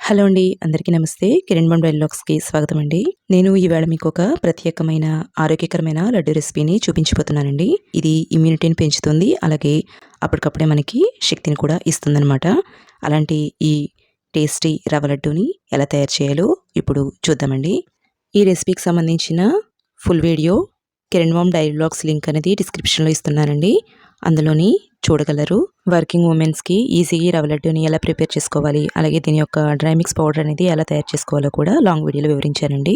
Hello అండి అందరికీ నమస్తే. కిరణ్ బండ్కి స్వాగతం అండి. నేను ఈవేళ మీకు ఒక ప్రత్యేకమైన ఆరోగ్యకరమైన లడ్డు రెసిపీని చూపించిపోతున్నానండి ఇది ఇమ్యూనిటీని పెంచుతుంది అలాగే అప్పటికప్పుడే మనకి శక్తిని కూడా ఇస్తుందన్నమాట. అలాంటి ఈ టేస్టీ రవ్వ లడ్డూని ఎలా తయారు చేయాలో ఇప్పుడు చూద్దామండి. ఈ రెసిపీకి సంబంధించిన ఫుల్ వీడియో కిరణ్ వామ్ డైలాగ్స్ లింక్ అనేది డిస్క్రిప్షన్లో ఇస్తున్నానండి. అందులోని చూడగలరు. వర్కింగ్ ఉమెన్స్కి ఈజీగా రవ్వ లడ్డూని ఎలా ప్రిపేర్ చేసుకోవాలి అలాగే దీని యొక్క డ్రై మిక్స్ పౌడర్ అనేది ఎలా తయారు చేసుకోవాలో కూడా లాంగ్ వీడియోలో వివరించానండి.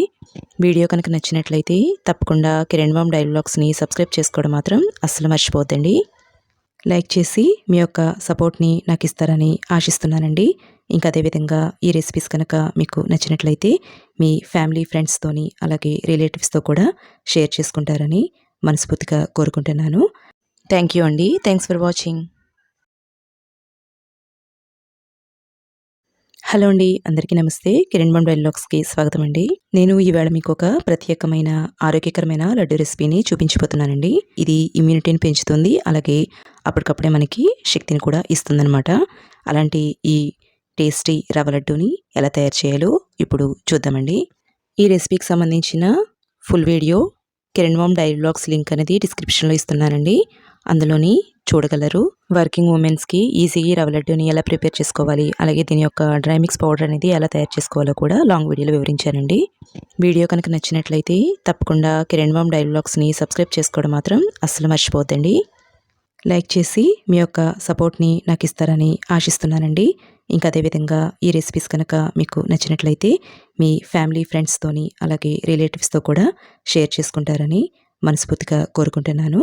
వీడియో కనుక నచ్చినట్లయితే తప్పకుండా కిరణ్ బామ్ డైలాగ్స్ని సబ్స్క్రైబ్ చేసుకోవడం మాత్రం అస్సలు మర్చిపోద్దండి లైక్ చేసి మీ యొక్క సపోర్ట్ని నాకు ఇస్తారని ఆశిస్తున్నానండి. ఇంకా అదేవిధంగా ఈ రెసిపీస్ కనుక మీకు నచ్చినట్లయితే మీ ఫ్యామిలీ ఫ్రెండ్స్తోని అలాగే రిలేటివ్స్తో కూడా షేర్ చేసుకుంటారని మనస్ఫూర్తిగా కోరుకుంటున్నాను. థ్యాంక్ యూ అండి థ్యాంక్స్ ఫర్ వాచింగ్ హలో అండి అందరికీ నమస్తే. కిరణ్ బండ్కి స్వాగతం అండి. నేను ఈవేళ మీకు ఒక ప్రత్యేకమైన ఆరోగ్యకరమైన లడ్డు రెసిపీని చూపించిపోతున్నానండి ఇది ఇమ్యూనిటీని పెంచుతుంది. అలాగే అప్పటికప్పుడే మనకి శక్తిని కూడా ఇస్తుందన్నమాట. అలాంటి ఈ టేస్టీ రవ్వ లడ్డూని ఎలా తయారు చేయాలో ఇప్పుడు చూద్దామండి. ఈ రెసిపీకి సంబంధించిన ఫుల్ వీడియో కిరణ్ వామ్ డైలాగ్స్ లింక్ అనేది డిస్క్రిప్షన్లో ఇస్తున్నానండి. అందులోని చూడగలరు. వర్కింగ్ ఉమెన్స్కి ఈజీగా రవ్వ లడ్డూని ఎలా ప్రిపేర్ చేసుకోవాలి అలాగే దీని యొక్క డ్రై మిక్స్ పౌడర్ అనేది ఎలా తయారు చేసుకోవాలో కూడా లాంగ్ వీడియోలో వివరించానండి. వీడియో కనుక నచ్చినట్లయితే తప్పకుండా కిరణ్ బామ్ డైలాగ్స్ని సబ్స్క్రైబ్ చేసుకోవడం మాత్రం అస్సలు మర్చిపోద్దండి లైక్ చేసి మీ యొక్క సపోర్ట్ని నాకు ఇస్తారని ఆశిస్తున్నానండి. ఇంకా అదేవిధంగా ఈ రెసిపీస్ కనుక మీకు నచ్చినట్లయితే మీ ఫ్యామిలీ ఫ్రెండ్స్తోని అలాగే రిలేటివ్స్తో కూడా షేర్ చేసుకుంటారని మనస్ఫూర్తిగా కోరుకుంటున్నాను.